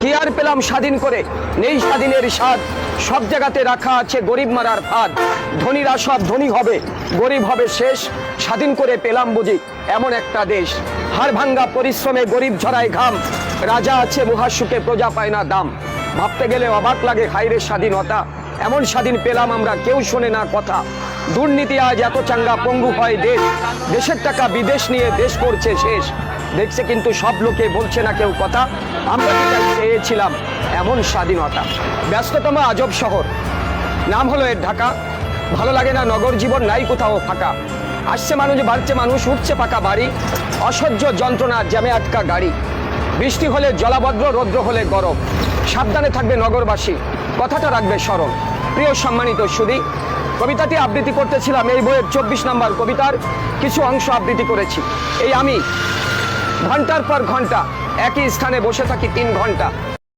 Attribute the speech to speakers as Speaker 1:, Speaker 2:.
Speaker 1: কি আর পেলাম স্বাধীন করে? নেই স্বাধীনের স্বাদ। সব জায়গাতে রাখা আছে গরিব মারার ফাঁদ ধনীরা সব ধনী হবে। গরিব হবে শেষ। স্বাধীন করে পেলাম বুঝি এমন একটা দেশ। হাড় ভাঙ্গা পরিশ্রমে গরিব ঝরায় ঘাম। রাজা আছে মহাসুখে, প্রজা পায় না দাম। ভাবতে গেলে অবাক লাগে হাইরে স্বাধীনতা। এমন স্বাধীন পেলাম আমরা, কেউ শোনে না কথা। দুর্নীতি আজ এত চাঙ্গা, পঙ্গু হয় দেশ। দেশের টাকা বিদেশ নিয়ে দেশ করছে শেষ। দেখছে কিন্তু সব লোকে বলছে না কেউ কথা। আমরা চেয়েছিলাম, এমন স্বাধীনতা। ব্যস্ততম আজব শহর। নাম হলো এর ঢাকা। ভালো লাগে না নগর জীবন, নাই কোথাও ফাঁকা। আসছে মানুষ, বাড়ছে মানুষ, উঠছে পাকা বাড়ি। অসহ্য যন্ত্রণা, জ্যামে আটকা গাড়ি। বৃষ্টি হলে জলাবদ্র রৌদ্র হলে গরম। সাবধানে থাকবে নগরবাসী। কথাটা রাখবে স্মরণ। প্রিয় সম্মানিত সুদী কবিতাটি আবৃত্তি করতেছিলাম, এই বইয়ের চব্বিশ নম্বর কবিতার কিছু অংশ আবৃত্তি করেছি। এই আমি ঘণ্টার পর ঘণ্টা একই স্থানে বসে থাকি তিন ঘণ্টা।